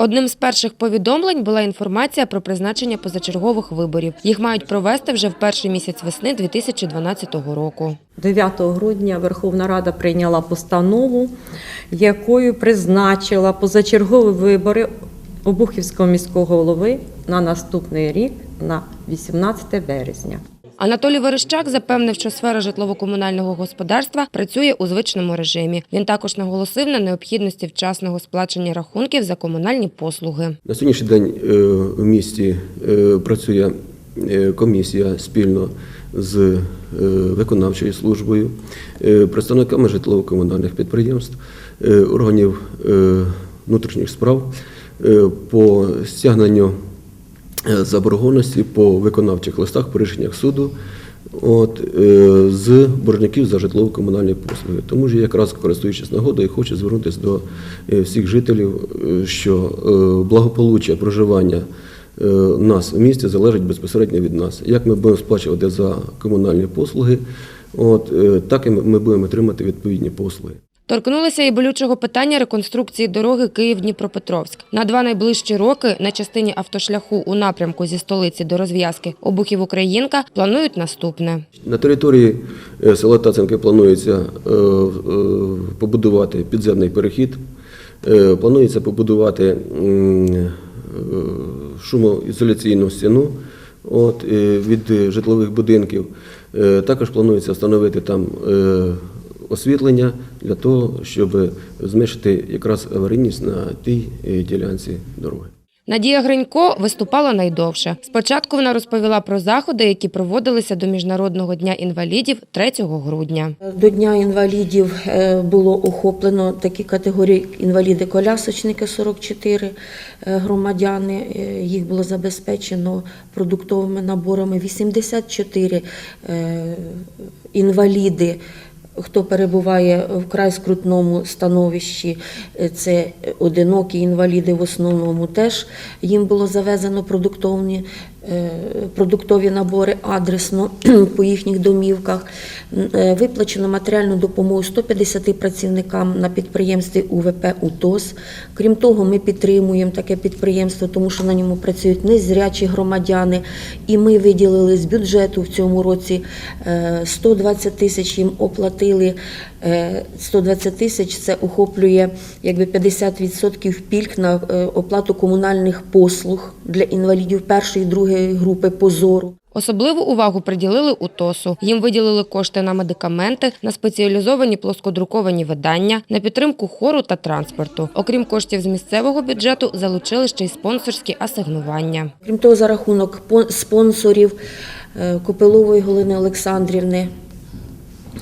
Одним з перших повідомлень була інформація про призначення позачергових виборів. Їх мають провести вже в перший місяць весни 2012 року. 9 грудня Верховна Рада прийняла постанову, якою призначила позачергові вибори Обухівського міського голови на наступний рік на 18 березня. Анатолій Верещак запевнив, що сфера житлово-комунального господарства працює у звичному режимі. Він також наголосив на необхідності вчасного сплачення рахунків за комунальні послуги. На сьогоднішній день е, в місті е, працює е, комісія спільно з виконавчою службою, представниками житлово-комунальних підприємств, органів внутрішніх справ по стягненню заборгованості по виконавчих листах по рішеннях суду. От е, з боржників за житлово-комунальні послуги. Тому ж якраз користуючись нагодою, хочу звернутися до е, всіх жителів, е, що е, благополуччя проживання е, нас в місті залежить безпосередньо від нас. Як ми будемо сплачувати за комунальні послуги, от е, так і ми будемо отримати відповідні послуги. Торкнулися і болючого питання реконструкції дороги Київ-Дніпропетровськ. На два найближчі роки на частині автошляху у напрямку зі столиці до розв'язки Обухів-Українка планують наступне. На території е, села Таценки планується е, е, побудувати підземний перехід, планується побудувати шумоізоляційну стіну от, від житлових будинків. Також планується встановити там освітлення для того, щоб зменшити якраз аварійність на тій е, ділянці дороги. Надія Гринько виступала найдовше. Спочатку вона розповіла про заходи, які проводилися до Міжнародного дня інвалідів 3 грудня. До Дня інвалідів е, було охоплено такі категорії інваліди-колясочники 44 е, громадяни. Їх було забезпечено продуктовими наборами 84 е, інваліди. Хто перебуває в край скрутному становищі, е, це одинокі інваліди в основному теж їм було завезено продуктовні, продуктові набори адресно по їхніх домівках. Е, Виплачено матеріальну допомогу 150 працівникам на підприємстві УВП УТОС. Крім того, ми підтримуємо таке підприємство, тому що на ньому працюють незрячі громадяни. І ми виділили з бюджету в цьому році е, 120 тисяч їм оплатили. Е, 120 тисяч це охоплює якби 50% пільг на е, оплату комунальних послуг для інвалідів першої і другої групи позору. Особливу увагу приділили УТОСу. Їм виділили кошти на медикаменти, на спеціалізовані плоскодруковані видання, на підтримку хору та транспорту. Окрім коштів з місцевого бюджету, залучили ще й спонсорські асигнування. Крім того, за рахунок пон- спонсорів е, Копилової Галини Олександрівни.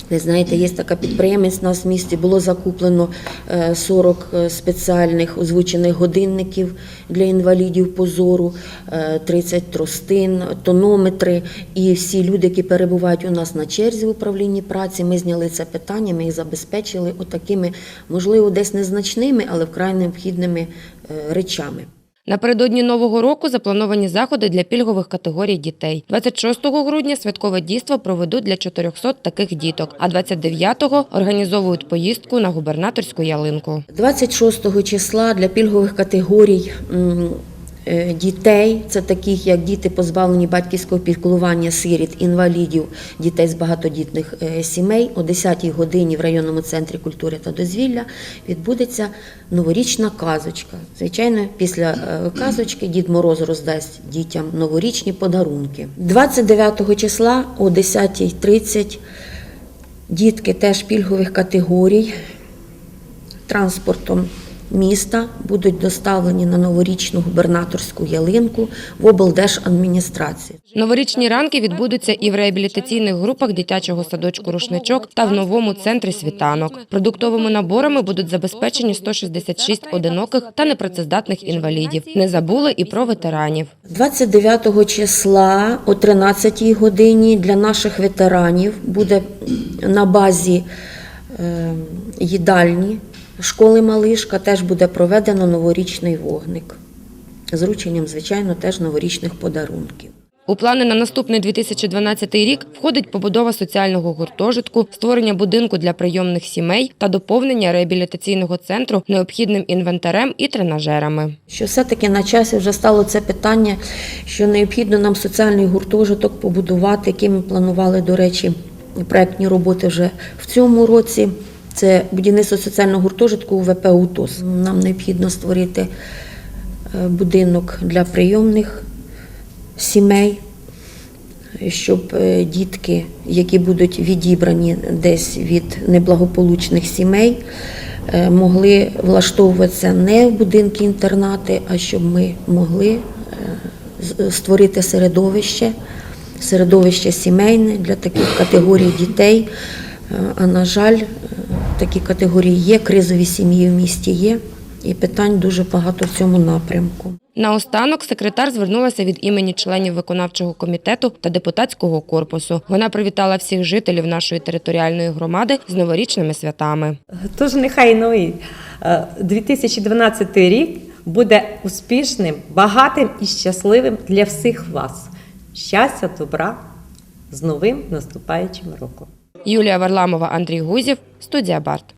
Ви знаєте, є така підприємець у нас в місті, було закуплено е, 40 спеціальних озвучених годинників для інвалідів позору, е, 30 тростин, тонометри. І всі люди, які перебувають у нас на черзі в управлінні праці, ми зняли це питання, ми їх забезпечили отакими, можливо, десь незначними, але вкрай необхідними е, речами. Напередодні нового року заплановані заходи для пільгових категорій дітей. 26 грудня святкове дійство проведуть для 400 таких діток, а 29-го організовують поїздку на губернаторську ялинку. 26 числа для пільгових категорій дітей, це таких як діти позбавлені батьківського піклування, сиріт, інвалідів, дітей з багатодітних е, сімей, о 10-й годині в районному центрі культури та дозвілля відбудеться новорічна казочка. Звичайно, після е, казочки Дід Мороз роздасть дітям новорічні подарунки. 29 числа о 10.30 дітки теж пільгових категорій транспортом міста будуть доставлені на новорічну губернаторську ялинку в облдержадміністрацію. Новорічні ранки відбудуться і в реабілітаційних групах дитячого садочку «Рушничок» та в новому центрі світанок. Продуктовими наборами будуть забезпечені 166 одиноких та непрацездатних інвалідів. Не забули і про ветеранів. 29 числа о 13 годині для наших ветеранів буде на базі е, їдальні школи Малишка теж буде проведено новорічний вогник з врученням, звичайно, теж новорічних подарунків. У плани на наступний 2012 рік входить побудова соціального гуртожитку, створення будинку для прийомних сімей та доповнення реабілітаційного центру необхідним інвентарем і тренажерами. Що все-таки на часі вже стало це питання, що необхідно нам соціальний гуртожиток побудувати, який ми планували, до речі, проектні роботи вже в цьому році. Це будівництво соціального гуртожитку у ВП УТОС. Нам необхідно створити е, будинок для прийомних сімей, щоб е, дітки, які будуть відібрані десь від неблагополучних сімей, е, могли влаштовуватися не в будинки-інтернати, а щоб ми могли створити середовище, середовище сімейне для таких категорій дітей. А на жаль, такі категорії є, кризові сім'ї в місті є, і питань дуже багато в цьому напрямку. Наостанок секретар звернулася від імені членів виконавчого комітету та депутатського корпусу. Вона привітала всіх жителів нашої територіальної громади з новорічними святами. Тож нехай новий е, 2012 рік буде успішним, багатим і щасливим для всіх вас. Щастя, добра з новим наступаючим роком. Юлія Варламова, Андрій Гузів, студія Барт.